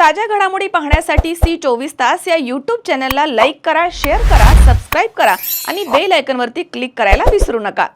ताज्या घडामोडी पाहण्यासाठी सी चोवीस तास या यूट्यूब चॅनलला लाईक करा शेअर करा सबस्क्राईब करा आणि बेल आयकनवरती क्लिक करायला विसरू नका.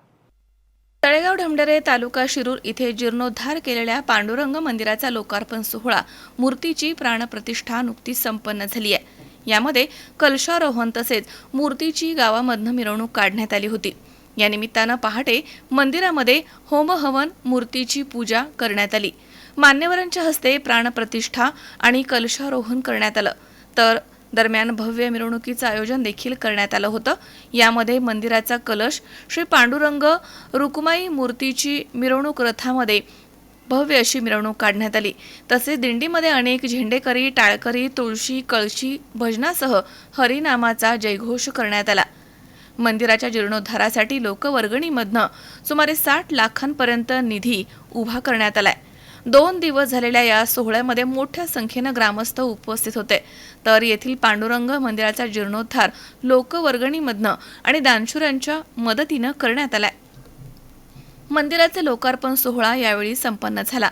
तळेगाव ढमढरे तालुका शिरूर इथे जीर्णोद्धार केलेल्या पांडुरंग मंदिराचा लोकार्पण सोहळा मूर्तीची प्राणप्रतिष्ठा नुकतीच संपन्न झाली आहे. यामध्ये कलशारोहण तसेच मूर्तीची गावामधनं मिरवणूक काढण्यात आली होती. या निमित्तानं पहाटे मंदिरामध्ये होमहवन मूर्तीची पूजा करण्यात आली. मान्यवरांच्या हस्ते प्राणप्रतिष्ठा आणि कलशारोहण करण्यात आलं. तर दरम्यान भव्य मिरवणुकीचं आयोजन देखील करण्यात आलं होतं. यामध्ये मंदिराचा कलश श्री पांडुरंग रुक्माई मूर्तीची मिरवणूक रथामध्ये भव्य अशी मिरवणूक काढण्यात आली. तसेच दिंडीमध्ये अनेक झेंडेकरी टाळकरी तुळशी कळशी भजनासह हरिनामाचा जयघोष करण्यात आला. मंदिराच्या जीर्णोद्धारासाठी लोकवर्गणीमधनं सुमारे साठ लाखांपर्यंत निधी उभा करण्यात आलाय. दोन दिवस झालेल्या या सोहळ्यामध्ये मोठ्या संख्येनं ग्रामस्थ उपस्थित होते. तर येथील पांडुरंग मंदिराचा जीर्णोद्धार लोकवर्गणीमधनं आणि दानशुरांच्या मदतीनं करण्यात आलाय. मंदिराचे लोकार्पण सोहळा यावेळी संपन्न झाला.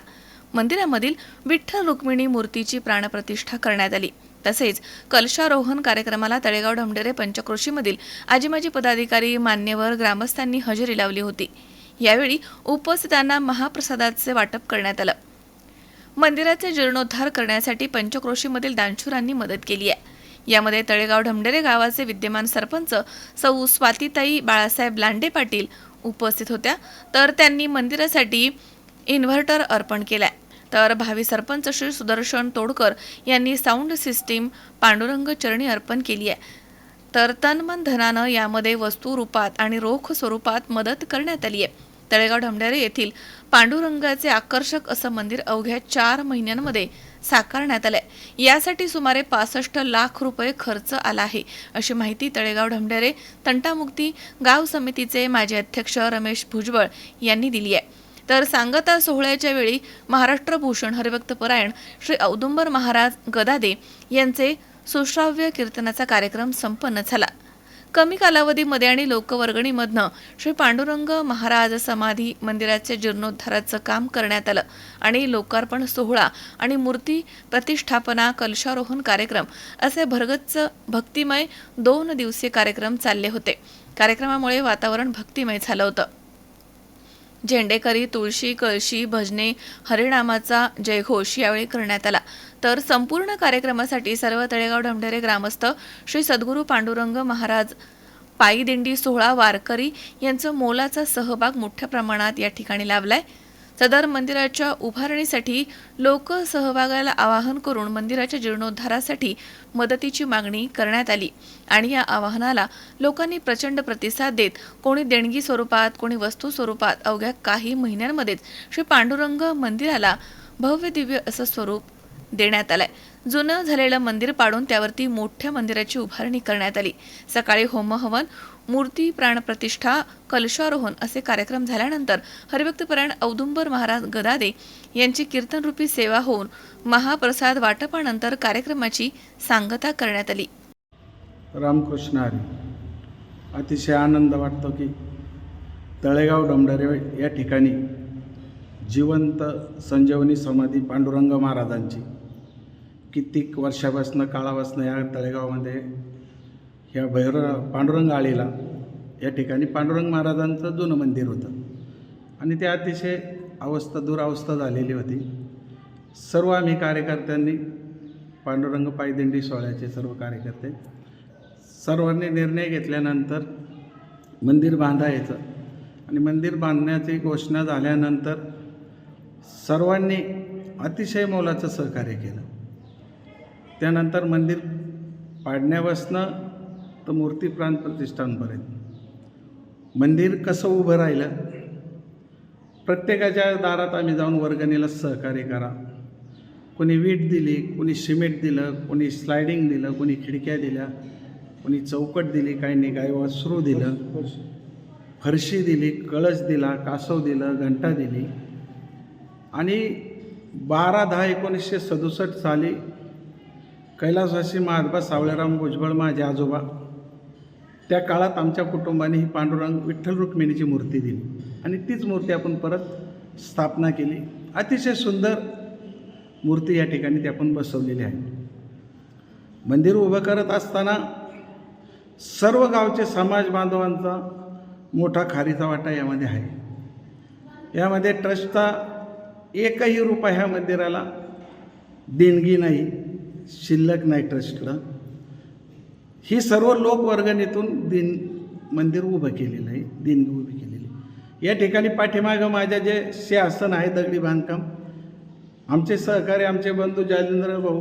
मंदिरामधील विठ्ठल रुक्मिणी मूर्तीची प्राणप्रतिष्ठा करण्यात आली. तसेच कलशारोहण कार्यक्रमाला तळेगाव ढमडेरे पंचक्रोशीमधील आजीमाजी पदाधिकारी मान्यवर ग्रामस्थांनी हजेरी लावली होती. यावेळी उपस्थितांना महाप्रसादाचे वाटप करण्यात आलं. मंदिराचे जीर्णोद्धार करण्यासाठी पंचक्रोशीमधील दानशुरांनी मदत केली आहे. यामध्ये तळेगाव ढमढेरे गावाचे विद्यमान सरपंच सौ स्वातीताई बाळासाहेब लांडे पाटील उपस्थित होत्या. तर त्यांनी मंदिरासाठी इन्व्हर्टर अर्पण केलाय. तर भावी सरपंच श्री सुदर्शन तोडकर यांनी साऊंड सिस्टीम पांडुरंग चरणी अर्पण केली आहे. तर तनमन धनानं यामध्ये वस्तू रूपात आणि रोख स्वरूपात मदत करण्यात आली आहे तळेगाव ढमढेरे येथील पांडुरंगाचे आकर्षक असं मंदिर अवघ्या चार महिन्यांमध्ये साकारण्यात आलंय. यासाठी सुमारे पासष्ट लाख रुपये खर्च आला आहे अशी माहिती तळेगाव ढमढेरे तंटामुक्ती गाव समितीचे माजी अध्यक्ष रमेश भुजबळ यांनी दिली आहे तर सांगता सोहळ्याच्या वेळी महाराष्ट्र भूषण हरिभक्त परायण श्री औदुंबर महाराज गदादे यांचे सुश्राव्य कीर्तनाचा कार्यक्रम संपन्न झाला. कमी कालावधीमध्ये आणि लोकवर्गणीमधनं श्री पांडुरंग महाराज समाधी मंदिराचे जीर्णोद्धाराचं काम करण्यात आलं आणि लोकार्पण सोहळा आणि मूर्ती प्रतिष्ठापना कलशारोहण कार्यक्रम असे भरगच्च भक्तिमय दोन दिवसीय कार्यक्रम चालले होते. कार्यक्रमामुळे वातावरण भक्तिमय झालं होतं. झेंडेकरी तुळशी कळशी भजने हरिनामाचा जयघोष यावेळी करण्यात आला. तर संपूर्ण कार्यक्रमासाठी सर्व तळेगाव ढमढेरे ग्रामस्थ श्री सद्गुरू पांडुरंग महाराज पायी दिंडी सोहळा वारकरी यांचं मोलाचा सहभाग मोठ्या प्रमाणात या ठिकाणी लाभलाय. सदर मंदिराच्या उभारणीसाठी लोक सहभागाला आवाहन करून मंदिराच्या जीर्णोद्धारासाठी मदतीची मागणी करण्यात आली आणि या आवाहनाला लोकांनी प्रचंड प्रतिसाद देत कोणी देणगी स्वरूपात कोणी वस्तू स्वरूपात अवघ्या काही महिन्यांमध्येच श्री पांडुरंग मंदिराला भव्य दिव्य असं स्वरूप देण्यात आलाय. जुनं झालेलं मंदिर पाडून त्यावरती मोठ्या मंदिराची उभारणी करण्यात आली. सकाळी होमहवन मूर्ती प्राणप्रतिष्ठा कलशारोहण असे कार्यक्रम झाल्यानंतर हरिभक्तपरायण औदुंबर महाराज गदादे यांची कीर्तनरूपी सेवा होऊन महाप्रसाद वाटपानंतर कार्यक्रमाची सांगता करण्यात आली. रामकृष्ण हरी अतिशय आनंद वाटतो की तळेगाव डोंडरे या ठिकाणी जिवंत संजीवनी समाधी पांडुरंग महाराजांची कित्येक वर्षापासनं काळापासनं या तळेगावामध्ये ह्या भैर पांडुरंग आळीला या ठिकाणी पांडुरंग महाराजांचं जुनं मंदिर होतं. आणि ते अतिशय अवस्था दुरावस्था झालेली होती. सर्व आम्ही कार्यकर्त्यांनी पांडुरंग पायदिंडी सोहळ्याचे सर्व कार्यकर्ते सर्वांनी निर्णय घेतल्यानंतर मंदिर बांधायचं आणि मंदिर बांधण्याची घोषणा झाल्यानंतर सर्वांनी अतिशय मोलाचं सहकार्य केलं. त्यानंतर मंदिर पाडण्यापासनं तर मूर्ती प्राण प्रतिष्ठानपर्यंत. मंदिर कसं उभं राहिलं? प्रत्येकाच्या दारात आम्ही जाऊन वर्गणीला सहकार्य करा. कोणी वीट दिली कोणी सिमेंट दिलं कोणी स्लायडिंग दिलं कोणी खिडक्या दिल्या कोणी चौकट दिली काहींनी गाय वासरू दिलं फरशी दिली कळस दिला कासव दिलं घंटा दिली. आणि बारा दहा एकोणीसशे सदुसष्ट साली कैलासवासी महात्मा सावळेराम भुजबळ माझे आजोबा. त्या काळात आमच्या कुटुंबाने ही पांडुरंग विठ्ठल रुक्मिणीची मूर्ती दिली आणि तीच मूर्ती आपण परत स्थापना केली. अतिशय सुंदर मूर्ती या ठिकाणी ती आपण बसवलेली आहे. मंदिर उभं करत असताना सर्व गावचे समाज बांधवांचा मोठा खारीचा वाटा यामध्ये आहे. यामध्ये ट्रस्टचा एकही रुपया ह्या मंदिराला देणगी नाही. शिल्लक नाही ट्रस्टला ही सर्व लोकवर्गणीतून दिन मंदिर उभं केलेलं आहे देणगी उभी केलेली आहे. या ठिकाणी पाठीमागं माझ्या जे सिंहासन आहे दगडी बांधकाम आमचे सहकारी आमचे बंधू जालेंद्र भाऊ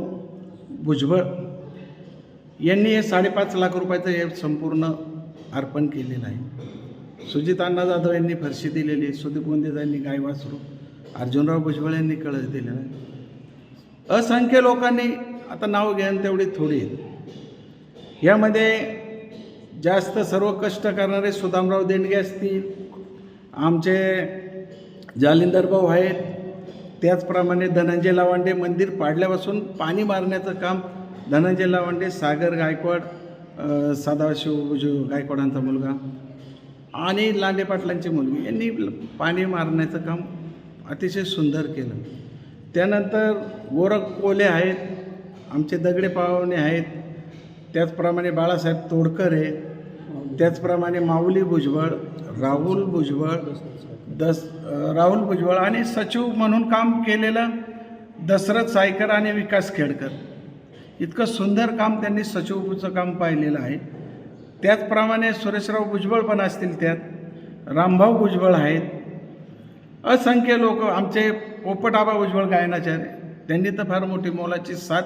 भुजबळ यांनी हे साडेपाच लाख रुपयाचं हे संपूर्ण अर्पण केलेलं आहे. सुजित अण्णा जाधव यांनी फरशी दिलेली आहे सुदीप गोंदेजांनी गायवासरू अर्जुनराव भुजबळ यांनी कळस दिलेला आहे. असंख्य लोकांनी आता नाव घेण तेवढी थोडी. आहेत यामध्ये जास्त सर्व कष्ट करणारे सुदामराव देणगे असतील आमचे जालिंदर भाऊ आहेत. त्याचप्रमाणे धनंजय लावांडे मंदिर पाडल्यापासून पाणी मारण्याचं काम धनंजय लावांडे सागर गायकवाड अ, सदाशिव गायकवाडांचा मुलगा आणि लांडे पाटलांची मुलगी यांनी पाणी मारण्याचं काम अतिशय सुंदर केलं. त्यानंतर गोरख कोले आहेत. आमचे दगडे पावणे आहेत. त्याचप्रमाणे बाळासाहेब तोडकर आहे. त्याचप्रमाणे माऊली भुजबळ राहुल भुजबळ दस राहुल भुजबळ आणि सचिव म्हणून काम केलेलं दशरथ सायकर आणि विकास खेडकर. इतकं सुंदर काम त्यांनी सचिवचं काम पाहिलेलं आहे. त्याचप्रमाणे सुरेशराव भुजबळ पण असतील त्यात. रामभाऊ भुजबळ आहेत. असंख्य लोक आमचे पोपटाबा भुजबळ गायनाचार्य. त्यांनी तर फार मोठी मोलाची साथ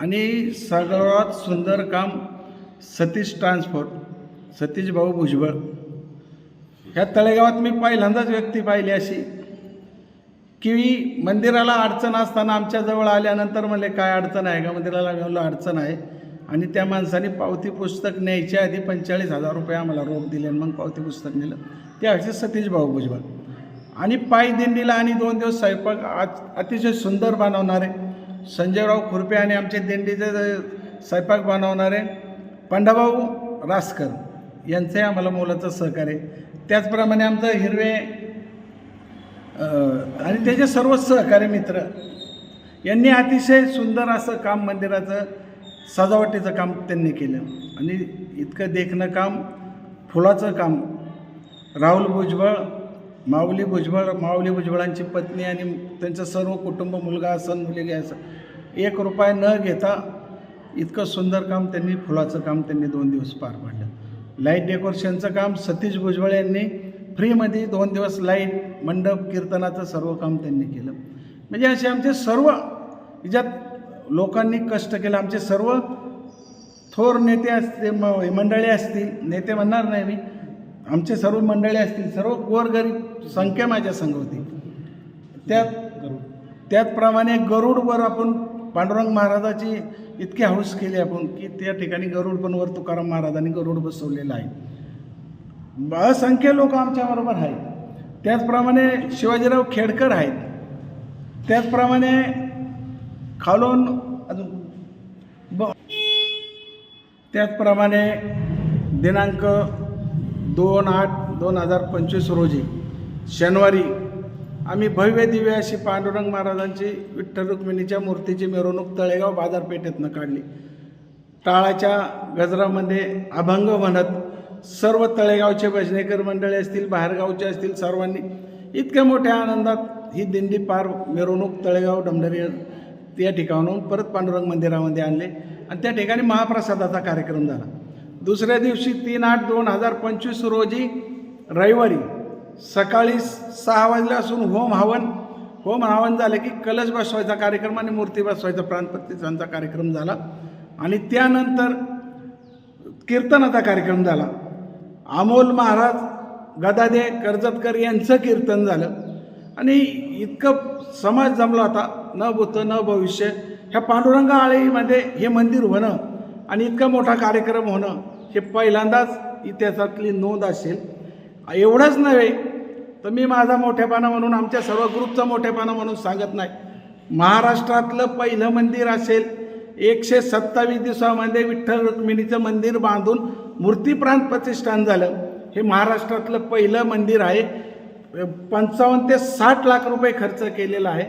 आणि सर्वात सुंदर काम सतीश ट्रान्सपोर्ट सतीश भाऊ भुजबळ. ह्या तळेगावात मी पहिल्यांदाच व्यक्ती पाहिली अशी की मंदिराला अडचण असताना आमच्याजवळ आल्यानंतर म्हणले काय अडचण आहे का? मंदिराला मी म्हणलं अडचण आहे. आणि त्या माणसाने पावती पुस्तक न्यायच्या आधी पंचेचाळीस हजार रुपये आम्हाला रोख दिले आणि मग पावती पुस्तक नेलं. त्यावेळेस सतीश भाऊ भुजबळ. आणि पाय दिंडीला आणि दोन दिवस स्वयंपाक आज अतिशय सुंदर बनवणारे संजयराव खुरपे आणि आमचे दिंडीचे स्वयंपाक बनवणारे पंडाभाऊ रासकर यांचंही आम्हाला मोलाचं सहकार्य त्याचप्रमाणे आमचं हिरवे आणि त्याचे सर्व सहकारी मित्र यांनी अतिशय सुंदर असं काम मंदिराचं सजावटीचं काम त्यांनी केलं. आणि इतकं देखणं काम फुलाचं काम राहुल भुजबळ माऊली भुजबळ माऊली भुजबळांची पत्नी आणि त्यांचं सर्व कुटुंब मुलगा सण मुलगी असं एक रुपया न घेता इतकं सुंदर काम त्यांनी फुलाचं काम त्यांनी दोन दिवस पार पाडलं. लाइट डेकोरेशनचं काम सतीश भुजबळ यांनी फ्रीमध्ये दोन दिवस लाइट मंडप कीर्तनाचं सर्व काम त्यांनी केलं. म्हणजे असे आमचे सर्व ज्यात लोकांनी कष्ट केलं आमचे सर्व थोर नेते असते मंडळी असतील नेते म्हणणार नाही मी आमचे सर्व मंडळी असतील सर्व गोरगरीब संख्या माझ्या संघ होती. त्यात त्याचप्रमाणे गरुडवर आपण पांडुरंग महाराजाची इतकी हौस केली आपण की त्या ठिकाणी गरुड पण वर तुकाराम महाराजांनी गरुड बसवलेला आहे. असंख्य लोक आमच्याबरोबर आहेत. त्याचप्रमाणे शिवाजीराव खेडकर आहेत. त्याचप्रमाणे खालून अजून ब त्याचप्रमाणे दिनांक दोन आठ दोन हजार पंचवीस रोजी शनिवारी आम्ही भव्य दिव्य अशी पांडुरंग महाराजांची विठ्ठल रुक्मिणीच्या मूर्तीची मिरवणूक तळेगाव बाजारपेठेतनं काढली. टाळाच्या गजरामध्ये अभंग म्हणत सर्व तळेगावचे भजनेकर मंडळे असतील बाहेरगावचे असतील सर्वांनी इतक्या मोठ्या आनंदात ही दिंडी पार मिरवणूक तळेगाव डमडरी त्या ठिकाणाहून परत पांडुरंग मंदिरामध्ये आणले. आणि त्या ठिकाणी महाप्रसादाचा कार्यक्रम झाला. दुसऱ्या दिवशी तीन आठ दोन हजार पंचवीस रोजी रविवारी सकाळी सहा वाजल्यापासून होम हवन होम हवन झालं की कलश बसवायचा कार्यक्रम आणि मूर्ती बसवायचा प्राणप्रतिष्ठानचा कार्यक्रम झाला. आणि त्यानंतर कीर्तनाचा कार्यक्रम झाला. अमोल महाराज गदादे कर्जतकर यांचं कीर्तन झालं. आणि इतकं समाज जमला होता न भूत न भविष्य. ह्या पांडुरंग आळीमध्ये हे मंदिर होणं आणि इतका मोठा कार्यक्रम होणं हे पहिल्यांदाच इतिहासातली नोंद असेल. एवढंच नव्हे तर मी माझा मोठेपणा म्हणून आमच्या सर्व ग्रुपचा मोठेपणा म्हणून सांगत नाही. महाराष्ट्रातलं पहिलं मंदिर असेल एकशे सत्तावीस दिवसामध्ये विठ्ठल रुक्मिणीचं मंदिर बांधून मूर्तीप्रांत प्रतिष्ठान झालं. हे महाराष्ट्रातलं पहिलं मंदिर आहे. पंचावन्न ते साठ लाख रुपये खर्च केलेला आहे.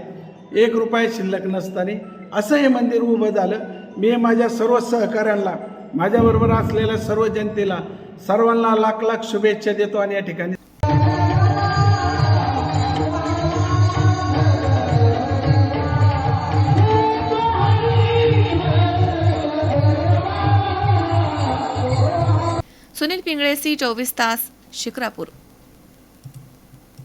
एक रुपया शिल्लक नसताना असं हे मंदिर उभं झालं. मी माझ्या सर्व सहकाऱ्यांना माझ्याबरोबर असलेल्या सर्व जनतेला सर्वांना लाख लाख शुभेच्छा देतो आणि या ठिकाणी सुनील पिंगळे सी चोवीस तास शिक्रापूर.